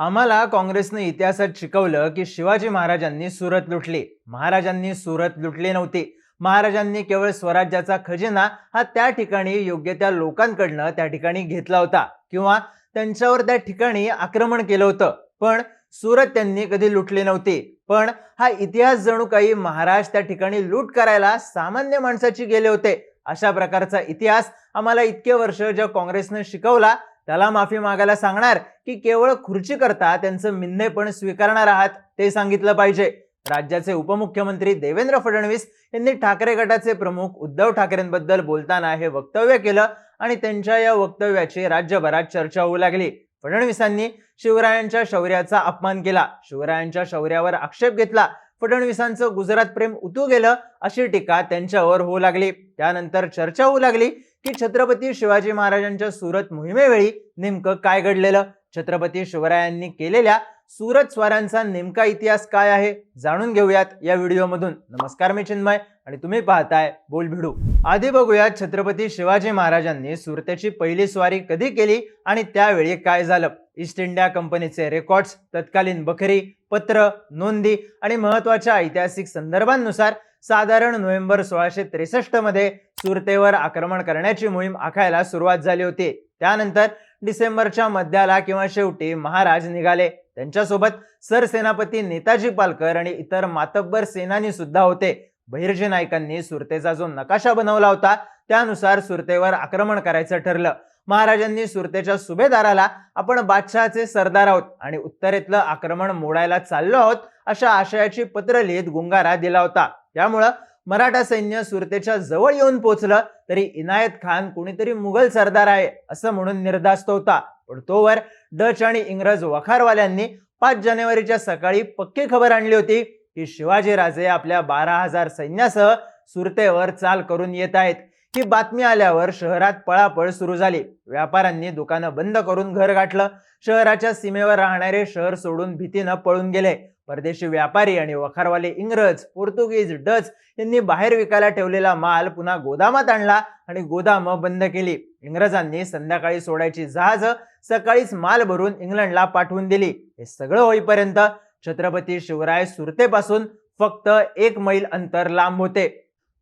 आम्हाला काँग्रेसनं इतिहासात शिकवलं की शिवाजी महाराजांनी सुरत लुटली. महाराजांनी सुरत लुटली नव्हती. महाराजांनी केवळ स्वराज्याचा खजिना हा त्या ठिकाणी योग्य त्या लोकांकडनं त्या ठिकाणी घेतला होता किंवा त्यांच्यावर त्या ठिकाणी आक्रमण केलं होतं. पण सुरत त्यांनी कधी लुटली नव्हती. पण हा इतिहास जणू काही महाराज त्या ठिकाणी लूट करायला सामान्य माणसाची गेले होते. अशा प्रकारचा इतिहास आम्हाला इतके वर्ष ज्या काँग्रेसनं शिकवला त्याला माफी मागायला सांगणार की केवळ खुर्ची करता त्यांचं मिन्नेपण स्वीकारणार आहात ते सांगितलं पाहिजे. राज्याचे उपमुख्यमंत्री देवेंद्र फडणवीस यांनी ठाकरे गटाचे प्रमुख उद्धव ठाकरेंबद्दल बोलताना हे वक्तव्य केलं आणि त्यांच्या या वक्तव्याची राज्यभरात चर्चा होऊ लागली. फडणवीसांनी शिवरायांच्या शौर्याचा अपमान केला. शिवरायांच्या शौर्यावर आक्षेप घेतला. फडणवीसांचं गुजरात प्रेम उतू गेलं अशी टीका त्यांच्यावर होऊ लागली. त्यानंतर चर्चा होऊ लागली. की छत्रपती शिवाजी महाराजांच्या सुरत मोहिमेवेळी नेमकं काय घडलेलं? छत्रपती शिवरायांनी केलेल्या सुरत स्वारांचा नेमका इतिहास काय आहे? जाणून घेऊयात या व्हिडिओमधून. नमस्कार मी चिन्मय आणि तुम्ही पाहताय बोल भिडू आधी बघूयात छत्रपती शिवाजी महाराजांनी सुरतेची पहिली स्वारी कधी केली आणि त्यावेळी काय झालं? ईस्ट इंडिया कंपनीचे रेकॉर्ड्स तत्कालीन बखरी पत्र नोंदी आणि महत्त्वाच्या ऐतिहासिक संदर्भांनुसार साधारण नोव्हेंबर सोळाशे त्रेसष्टमध्ये सुरतेवर आक्रमण करण्याची मोहीम आखायला सुरुवात झाली होती. त्यानंतर डिसेंबरच्या मध्याला किंवा शेवटी महाराज निघाले. त्यांच्यासोबत सरसेनापती नेताजी पालकर आणि इतर मातब्बर सेनानी सुद्धा होते. बहिर्जी नायकांनी सुरतेचा जो नकाशा बनवला होता त्यानुसार सुरतेवर आक्रमण करायचं ठरलं. महाराजांनी सुरतेच्या सुभेदाराला आपण बादशहाचे सरदार आहोत आणि उत्तरेतलं आक्रमण मोडायला चाललो आहोत अशा आशयाची पत्र लिहित गुंगारा दिला होता. त्यामुळं मराठा सैन्य सुरतेच्या जवळ येऊन पोचलं तरी इनायत खान कोणीतरी मुघल सरदार आहे असं म्हणून निर्धास्त होता. पण तोवर डच आणि इंग्रज वखारवाल्यांनी पाच जानेवारीच्या सकाळी पक्की खबर आणली होती की शिवाजीराजे आपल्या बारा हजार सैन्यासह सुरतेवर चाल करून येत आहेत. ही बातमी आल्यावर शहरात पळापळ सुरू झाली. व्यापाऱ्यांनी दुकानं बंद करून घर गाठलं. शहराच्या सीमेवर राहणारे शहर सोडून भीतीनं पळून गेले. परदेशी व्यापारी आणि वखारवाले इंग्रज पोर्तुगीज डच यांनी बाहेर विकायला ठेवलेला माल पुन्हा गोदामात आणला आणि गोदाम बंद केली. इंग्रजांनी संध्याकाळी सोडायची जहाज सकाळीच माल भरून इंग्लंडला पाठवून दिली. हे सगळं होईपर्यंत छत्रपती शिवराय सुरतेपासून फक्त एक मैल अंतर लांब होते.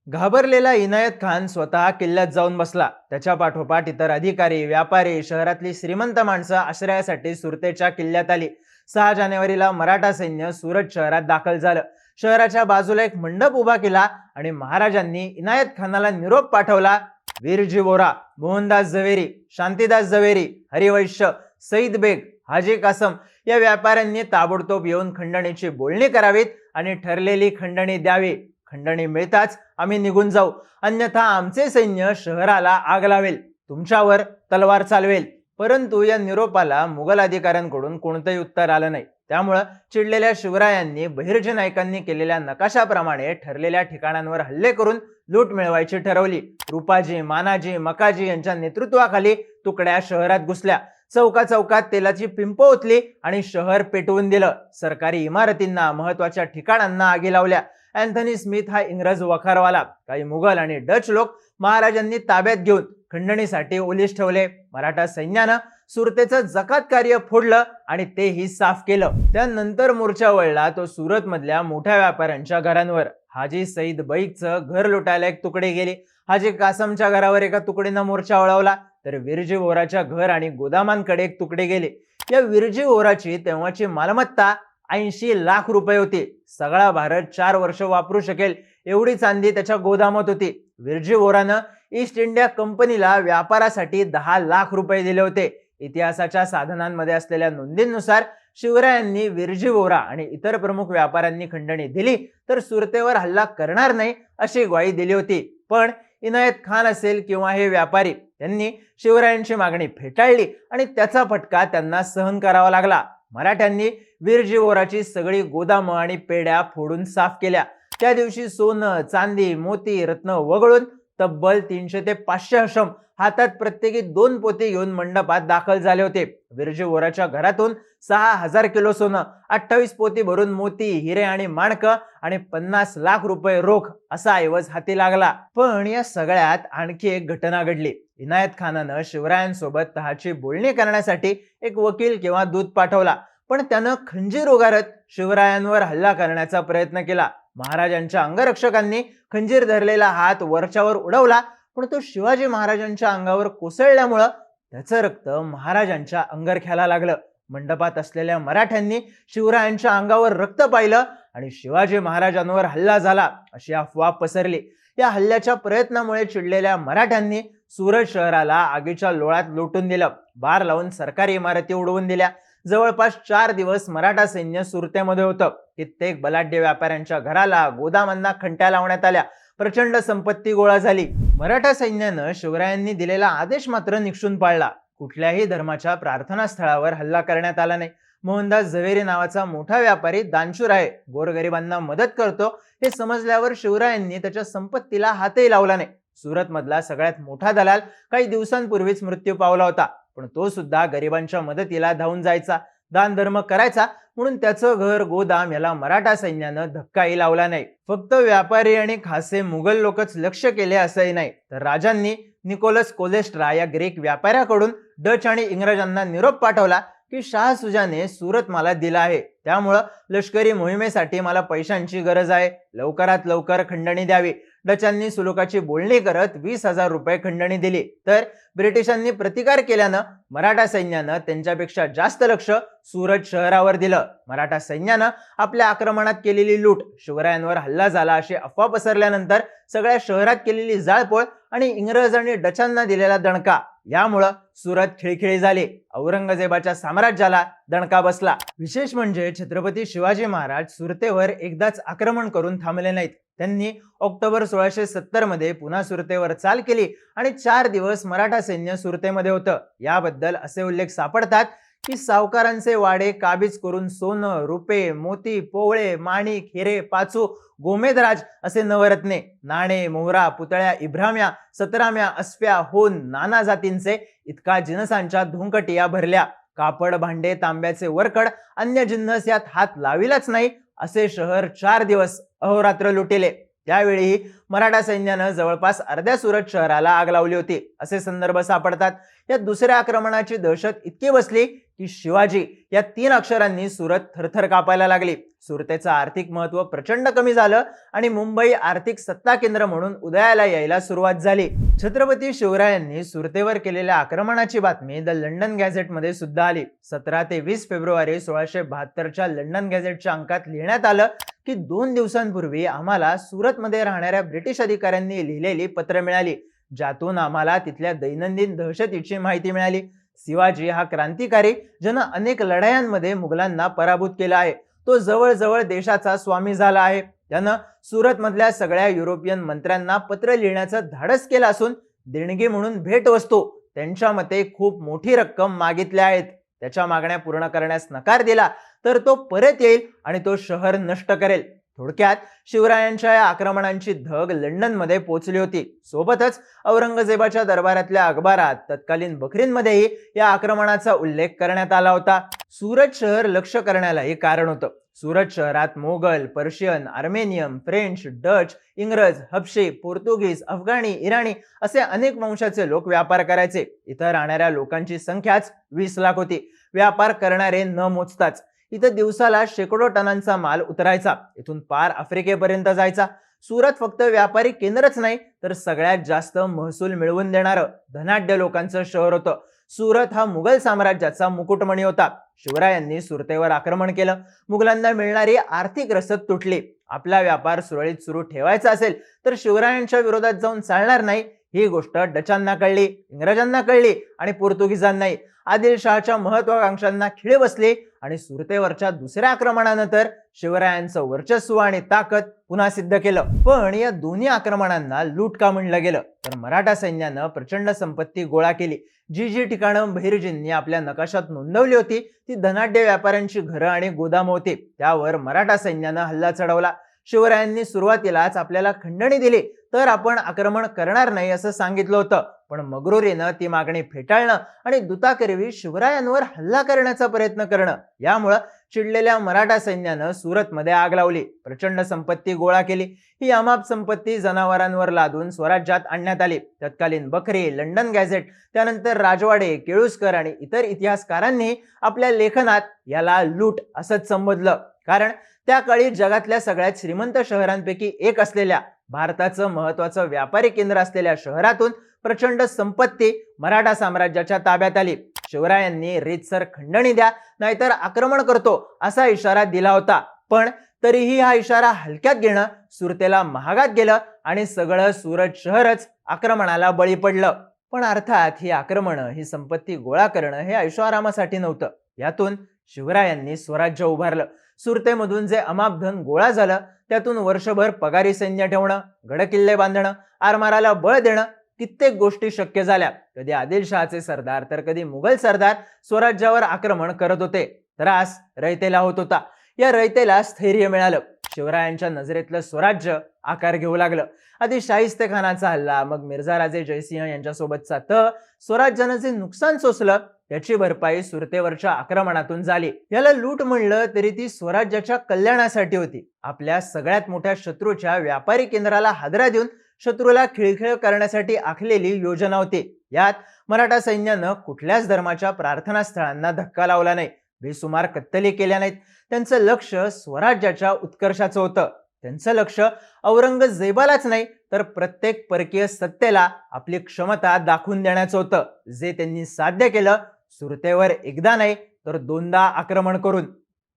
घाबरलेला इनायत खान स्वतः किल्ल्यात जाऊन बसला. त्याच्या पाठोपाठ इतर अधिकारी व्यापारी शहरातली श्रीमंत माणसं आश्रयासाठी सुरतेच्या किल्ल्यात आली. सहा जानेवारीला मराठा सैन्य सुरत शहरात दाखल झालं. शहराच्या बाजूला एक मंडप उभा केला आणि महाराजांनी इनायत खानाला निरोप पाठवला. वीरजी वोरा मोहनदास झवेरी शांतीदास झवेरी हरिवैश्य सईद बेग हाजी कासम या व्यापाऱ्यांनी ताबडतोब येऊन खंडणीची बोलणी करावीत आणि ठरलेली खंडणी द्यावी. खंडणी मिळताच आम्ही निघून जाऊ. अन्यथा आमचे सैन्य शहराला आग लावेल. तुमच्यावर तलवार चालवेल. परंतु या निरोपाला मुघल अधिकाऱ्यांकडून कोणतंही उत्तर आलं नाही. त्यामुळं चिडलेल्या शिवरायांनी बहिर्जी नायकांनी केलेल्या नकाशाप्रमाणे ठरलेल्या ठिकाणांवर हल्ले करून लूट मिळवायची ठरवली. रुपाजी मानाजी मकाजी यांच्या नेतृत्वाखाली तुकड्या शहरात घुसल्या. चौका चौकात तेलाची पिंप ओतली आणि शहर पेटवून दिलं. सरकारी इमारतींना महत्त्वाच्या ठिकाणांना आगी लावल्या. अँथनी स्मिथ हा इंग्रज वखारवाला. काही मुघल आणि डच लोक महाराजांनी ताब्यात घेऊन खंडणीसाठी ओलीस ठेवले. मराठा सैन्यानं सुरतेचं जकात कार्य फोडलं आणि तेही साफ केलं. त्यानंतर मोर्चा वळला तो सुरत मधल्या मोठ्या व्यापाऱ्यांच्या घरांवर. हाजी सईद बैकचं घर लुटायला एक तुकडे गेले. हाजी कासमच्या घरावर एका तुकडीनं मोर्चा वळवला. तर विरजी वोराच्या घर आणि गोदामांकडे एक तुकडे गेले. या विरजी वोराची तेव्हाची मालमत्ता ऐंशी लाख रुपये होती. सगळा भारत चार वर्ष वापरू शकेल एवढी चांदी त्याच्या गोदामात होती. विरजी वोरानं ईस्ट इंडिया कंपनीला व्यापारासाठी दहा लाख रुपये दिले होते. इतिहासाच्या साधनांमध्ये असलेल्या नोंदींनुसार शिवरायांनी विरजी वोरा आणि इतर प्रमुख व्यापाऱ्यांनी खंडणी दिली तर सुरतेवर हल्ला करणार नाही अशी ग्वाही दिली होती. पण इनायत खान असेल किंवा हे व्यापारी त्यांनी शिवरायांची मागणी फेटाळली आणि त्याचा फटका त्यांना सहन करावा लागला. मराठ्यांनी वीरजीवोराची सगळी गोदामं आणि पेड्या फोडून साफ केल्या. त्या दिवशी सोनं चांदी मोती रत्न वगळून तब्बल तीनशे ते पाचशे हशम हातात प्रत्येकी दोन पोती घेऊन मंडपात दाखल झाले होते. विरजे वोराच्या घरातून सहा हजार किलो सोनं अठ्ठावीस पोती भरून मोती हिरे आणि माणक आणि पन्नास लाख रुपये रोख असा ऐवज हाती लागला. पण या सगळ्यात आणखी एक घटना घडली. इनायत खानानं शिवरायांसोबत तहाची बोलणी करण्यासाठी एक वकील किंवा दूत पाठवला. पण त्यानं खंजीर उगारत शिवरायांवर हल्ला करण्याचा प्रयत्न केला. महाराजांच्या अंगरक्षकांनी खंजीर धरलेला हात वरच्यावर उडवला पण तो शिवाजी महाराजांच्या अंगावर कोसळल्यामुळं त्याचं रक्त महाराजांच्या अंगरख्याला लागलं. मंडपात असलेल्या मराठ्यांनी शिवरायांच्या अंगावर रक्त पाहिलं आणि शिवाजी महाराजांवर हल्ला झाला अशी अफवा पसरली. या हल्ल्याच्या प्रयत्नामुळे चिडलेल्या मराठ्यांनी सुरत शहराला आगीच्या लोळात लोटून दिलं. बार लावून सरकारी इमारती उडवून दिल्या. जवळपास चार दिवस मराठा सैन्य सुरतेमध्ये होतं. कित्येक बलाढ्य व्यापाऱ्यांच्या घराला गोदामांना खंट्या लावण्यात आल्या. प्रचंड संपत्ती गोळा झाली. मराठा सैन्यानं शिवरायांनी दिलेला आदेश मात्र निक्षून पाळला. कुठल्याही धर्माच्या प्रार्थनास्थळावर हल्ला करण्यात आला नाही. मोहनदास झवेरी नावाचा मोठा व्यापारी दानशूर आहे. गोरगरिबांना मदत करतो हे समजल्यावर शिवरायांनी त्याच्या संपत्तीला हातही लावला नाही. सुरतमधला सगळ्यात मोठा दलाल काही दिवसांपूर्वीच मृत्यू पावला होता. पण तो सुद्धा गरिबांच्या मदतीला धावून जायचा. दानधर्म करायचा म्हणून त्याचं घर गोदाम याला मराठा सैन्यानं धक्काही लावला नाही. फक्त व्यापारी आणि खासे मुघल लोकच लक्ष केले असंही नाही. तर राजांनी निकोलस कोलेस्ट्रा या ग्रीक व्यापाऱ्याकडून डच आणि इंग्रजांना निरोप पाठवला की शाह सुजाने सुरत मला दिला आहे. त्यामुळं लष्करी मोहिमेसाठी मला पैशांची गरज आहे. लवकरात लवकर खंडणी द्यावी. डचांनी सुलोकाची बोलणी करत वीस हजार रुपये खंडणी दिली. तर ब्रिटिशांनी प्रतिकार केल्यानं मराठा सैन्यानं त्यांच्यापेक्षा जास्त लक्ष सुरत शहरावर दिलं. मराठा सैन्यानं आपल्या आक्रमणात केलेली लूट शिवरायांवर हल्ला झाला अशी अफवा पसरल्यानंतर सगळ्या शहरात केलेली जाळपोळ आणि इंग्रज आणि डचांना दिलेला दणका. यामुळं सुरत खिळखिळी झाली. औरंगजेबाच्या साम्राज्याला दणका बसला. विशेष म्हणजे छत्रपती शिवाजी महाराज सुरतेवर एकदाच आक्रमण करून थांबले नाहीत. त्यांनी ऑक्टोबर सोळाशे सत्तरमध्ये पुन्हा सुरतेवर चाल केली आणि चार दिवस मराठा सैन्य सुरतेमध्ये होतं. याबद्दल असे उल्लेख सापडतात की सावकारांचे वाडे काबीज करून सोनं रुपे मोती पोवळे माणिक हिरे पाचू गोमेदराज असे नवरत्ने नाणे मोहरा पुतळ्या इब्राम्या सतराम्या अस्प्या होन नाना जातींचे इतका जिनसांच्या धुंकटिया भरल्या. कापड भांडे तांब्याचे वरकड अन्य जिन्नस यात हात लाविलाच नाही असे शहर चार दिवस अहोरात्र लुटिले. त्यावेळी मराठा सैन्यानं जवळपास अर्ध्या सुरत शहराला आग लावली होती. असे संदर्भ सापडतात. या दुसऱ्या आक्रमणाची दहशत इतकी बसली की शिवाजी या तीन अक्षरांनी सुरत थरथर कापायला लागली. सुरतेचं आर्थिक महत्त्व प्रचंड कमी झालं आणि मुंबई आर्थिक सत्ता केंद्र म्हणून उदयाला यायला सुरुवात झाली. छत्रपती शिवरायांनी सुरतेवर केलेल्या आक्रमणाची बातमी द लंडन गॅझेटमध्ये सुद्धा आली. सतरा ते वीस फेब्रुवारी सोळाशे बहात्तरच्या लंडन गॅझेटच्या अंकात लिहिण्यात आलं की दोन दिवसांपूर्वी आम्हाला सुरतमध्ये राहणाऱ्या ब्रिटिश अधिकाऱ्यांनी लिहिलेली पत्र मिळाली ज्यातून आम्हाला तिथल्या दैनंदिन दहशतीची माहिती मिळाली. शिवाजी हा क्रांतिकारी ज्यानं अनेक लढायांमध्ये मुघलांना पराभूत केला आहे. तो जवळजवळ देशाचा स्वामी झाला आहे. त्यानं सुरतमधल्या सगळ्या युरोपियन मंत्र्यांना पत्र लिहिण्याचं धाडस केलं असून देणगी म्हणून भेटवस्तू त्यांच्या मते खूप मोठी रक्कम मागितल्या आहेत. त्याच्या मागण्या पूर्ण करण्यास नकार दिला तर तो परत येईल आणि तो शहर नष्ट करेल. थोडक्यात शिवरायांच्या या आक्रमणांची धग लंडनमध्ये पोचली होती. सोबतच औरंगजेबाच्या दरबारातल्या अखबारात तत्कालीन बकरींमध्येही या आक्रमणाचा उल्लेख करण्यात आला होता. सुरत शहर लक्ष करण्यालाही कारण होतं. सुरत शहरात Mughal Persian Armenian French Dutch इंग्रज हबशी पोर्तुगीज अफगाणी इराणी असे अनेक वंशाचे लोक व्यापार करायचे. इथं राहणाऱ्या लोकांची संख्याच वीस लाख होती. व्यापार करणारे न मोजताच इथं दिवसाला शेकडो टनांचा माल उतरायचा. इथून पार आफ्रिकेपर्यंत जायचा. सुरत फक्त व्यापारी केंद्रच नाही तर सगळ्यात जास्त महसूल मिळवून देणारं धनाढ्य लोकांचं शहर होतं. सुरत हा मुघल साम्राज्याचा मुकुटमणी होता. शिवरायांनी सुरतेवर आक्रमण केलं. मुघलांना मिळणारी आर्थिक रसद तुटली. आपला व्यापार सुरळीत सुरू ठेवायचा असेल तर शिवरायांच्या विरोधात जाऊन चालणार नाही. ही गोष्ट डचांना कळली इंग्रजांना कळली आणि पोर्तुगीजांनाही आदिलशहाच्या महत्वाकांक्षांना खिळे बसले आणि सुरतेवरच्या दुसऱ्या आक्रमणानंतर शिवरायांचं वर्चस्व आणि ताकद पुन्हा सिद्ध केलं. पण या दोन्ही आक्रमणांना लूट का म्हणलं गेलं? तर मराठा सैन्यानं प्रचंड संपत्ती गोळा केली. जी जी ठिकाणं बहिर्जींनी आपल्या नकाशात नोंदवली होती ती धनाढ्य व्यापाऱ्यांची घरं आणि गोदाम होती. त्यावर मराठा सैन्यानं हल्ला चढवला. शिवरायांनी सुरुवातीलाच आपल्याला खंडणी दिली. तर आपण आक्रमण करणार नाही असं सांगितलं होतं. पण मगरुरीनं ती मागणी फेटाळणं आणि दुताकरवी शिवरायांवर हल्ला करण्याचा प्रयत्न करणं यामुळं चिडलेल्या मराठा सैन्यानं सुरतमध्ये आग लावली. प्रचंड संपत्ती गोळा केली. ही अमाप संपत्ती जनावरांवर लादून स्वराज्यात आणण्यात आली. तत्कालीन बखरे लंडन गॅझेट त्यानंतर राजवाडे केळुसकर आणि इतर इतिहासकारांनी आपल्या लेखनात याला लूट असंच संबोधलं. कारण त्या काळी जगातल्या सगळ्यात श्रीमंत शहरांपैकी एक असलेल्या भारताचं महत्वाचं व्यापारी केंद्र असलेल्या शहरातून प्रचंड संपत्ती मराठा साम्राज्याच्या ताब्यात आली. शिवरायांनी रीतसर खंडणी द्या नाहीतर आक्रमण करतो असा इशारा दिला होता. पण तरीही हा इशारा हलक्यात घेणं सुरतेला महागात गेलं आणि सगळं सुरत शहरच आक्रमणाला बळी पडलं. पण अर्थात ही आक्रमणं ही संपत्ती गोळा करणं हे ऐशोआरामासाठी नव्हतं. यातून शिवरायांनी स्वराज्य उभारलं. सुरतेमधून जे अमाप धन गोळा झालं त्यातून वर्षभर पगारी सैन्य ठेवणं गडकिल्ले बांधणं आरमाराला बळ देणं कित्येक गोष्टी शक्य झाल्या. कधी आदिलशहाचे सरदार तर कधी मुघल सरदार स्वराज्यावर आक्रमण करत होते. त्रास रयतेला होत होता. या रयतेला स्थैर्य मिळालं. शिवरायांच्या नजरेतलं स्वराज्य आकार घेऊ लागलं. आधी शाहिस्तेखानाचा हल्ला मग मिर्झा राजे जयसिंह यांच्यासोबतचा तह स्वराज्यानं जे नुकसान सोसलं त्याची भरपाई सुरतेवरच्या आक्रमणातून झाली. याला लूट म्हणलं तरी ती स्वराज्याच्या कल्याणासाठी होती. आपल्या सगळ्यात मोठ्या शत्रूच्या व्यापारी केंद्राला हादरा देऊन शत्रूला खिळखिळ करण्यासाठी आखलेली योजना होती. यात मराठा सैन्यानं कुठल्याच धर्माच्या प्रार्थना स्थळांना धक्का लावला नाही. बेसुमार कत्तली केल्या नाहीत. त्यांचं लक्ष स्वराज्याच्या उत्कर्षाचं होतं. त्यांचं लक्ष औरंगजेबालाच नाही तर प्रत्येक परकीय सत्तेला आपली क्षमता दाखवून देण्याचं होतं. जे त्यांनी साध्य केलं सुरतेवर एकदा नाही तर दोनदा आक्रमण करून.